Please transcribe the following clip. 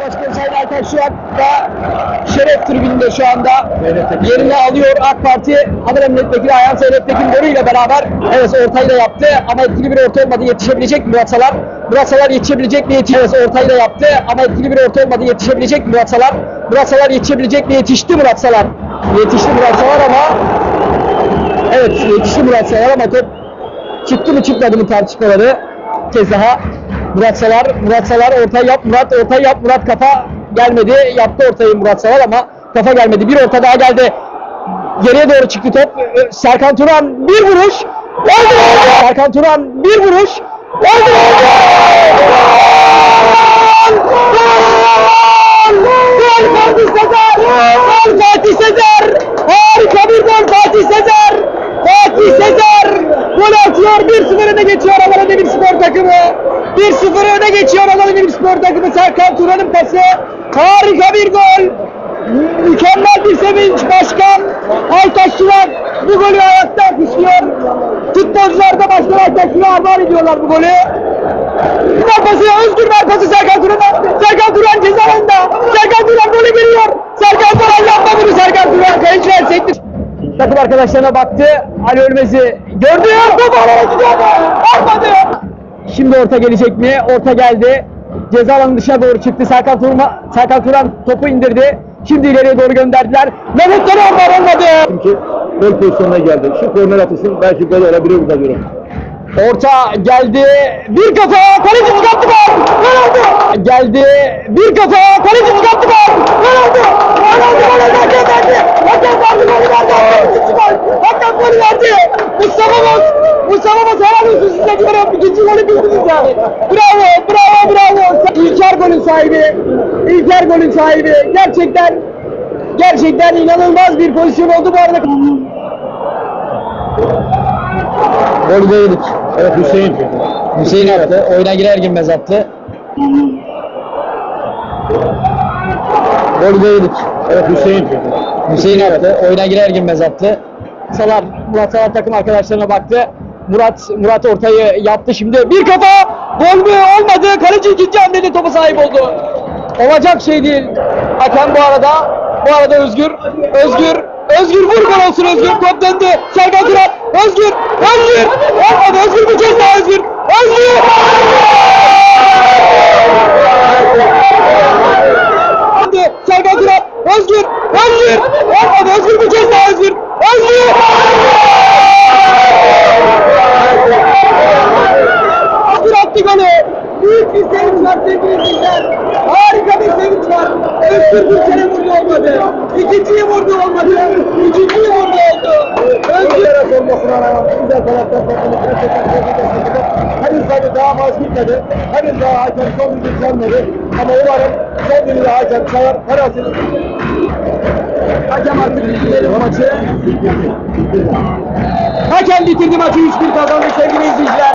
Başkanı Sayın Aytaç Şuak da Şeref tribününde şu anda yerini alıyor AK Parti Adana Milletvekili Ayhan Zeynep Tekin ile beraber evet ortayı da yaptı ama etkili bir orta olmadı yetişebilecek mi Murat Salar? Murat Salar yetişebilecek mi? Yetiş evet ortayı da yaptı ama etkili bir orta olmadı yetişebilecek mi Murat Salar? Murat Salar yetişebilecek mi? Yetişti Murat Salar. Yetişti Murat Salar ama evet yetişti Murat Salar ama top çıktı mı çıkmadı mı tartışmaları kez daha Murat Salar, Murat Salar ortayı yap, Murat ortayı yap, Murat kafa gelmedi, yaptı ortayı Murat Salar ama kafa gelmedi. Bir orta daha geldi. Geriye doğru çıktı top. Ee, Serkan Turan bir vuruş. Oldu! Serkan Turan bir vuruş. Oldu! Gol! Fatih Sezer! Gol Fatih Sezer! Harika bir gol Fatih Sezer! Fatih Sezer! Gol atıyor 1-0 öne geçiyor Adana Demirspor takımı. 1-0 öne geçiyor Adana Demirspor takımı Serkan Turan'ın pası. Harika bir gol. Mükemmel bir sevinç başkan. Aytaş Şurak bu golü ayakta alkışlıyor. Futbolcular da başkan Aytaş Şurak'a armağan ediyorlar bu golü. Turan pası özgür ver pası Serkan Turan'a. Serkan Turan ceza. Serkan Turan golü geliyor. Serkan Turan yapma bunu Serkan Turan. Kayınçılar sektir. Takım arkadaşlarına baktı. Ali Ölmez'i gördü. Topu alana gidiyor. Olmadı. Şimdi orta gelecek mi? Orta geldi. Ceza alanı dışına doğru çıktı. Serkan Turan, Serkan Turan topu indirdi. Şimdi ileriye doğru gönderdiler. Mehmet Dönem var olmadı. Çünkü gol pozisyonuna geldi. Şu korner atışın belki gol olabilir burada diyorum. Orta geldi. Bir kafa. Kaleci. Gol oldu. Geldi. Bir kafa. Kaleci çıkarttı gol. Gol oldu. Gol oldu. Gol oldu. Hakem verdi. Hakem verdi. Golü verdi. Hakem ikinci gol. Hakem golü verdi. Mustafa Boz. Mustafa Boz helal olsun size diyorum. İkinci ya. Bravo. Bravo. Bravo. İlker golün sahibi. İlker golün sahibi. Gerçekten gerçekten inanılmaz bir pozisyon oldu bu arada. Golü de yedik. Evet Hüseyin. Hüseyin attı. Oyuna girer girmez attı. Golü de yedik. Evet Hüseyin. Hüseyin attı. Oyuna girer girmez attı. Salar, Murat Salar takım arkadaşlarına baktı. Murat Murat ortayı yaptı şimdi. Bir kafa! Gol mü? Olmadı. Kaleci ikinci hamlede topa sahip oldu. Olacak şey değil. Hakem bu arada. Bu arada Özgür. Özgür. Özgür vur gol olsun Özgür. Top döndü. Serkan Turan. Özgür. Özgür. Olmadı. Özgür bir kez daha Özgür. Özgür. Serkan Turan. Özgür. Özgür bir kez daha Özgür. Özgür. Özgür attı golü. Büyük bir sevinç var sevgili izleyiciler. Harika bir sevinç var. Özgür bir kere vurdu olmadı. İkinciyi vurdu olmadı. Üçüncüyü vurdu oldu. Özgür. Olmasına rağmen güzel taraftan. Henüz tabii daha maç bitmedi. Henüz daha hakem son düdük çalmadı. Ama umarım son düdüğü hakem çalar. Parasını Hakem artık bitirdi maçı. Hakem bitirdi maçı 3-1 kazandı sevgili izleyiciler.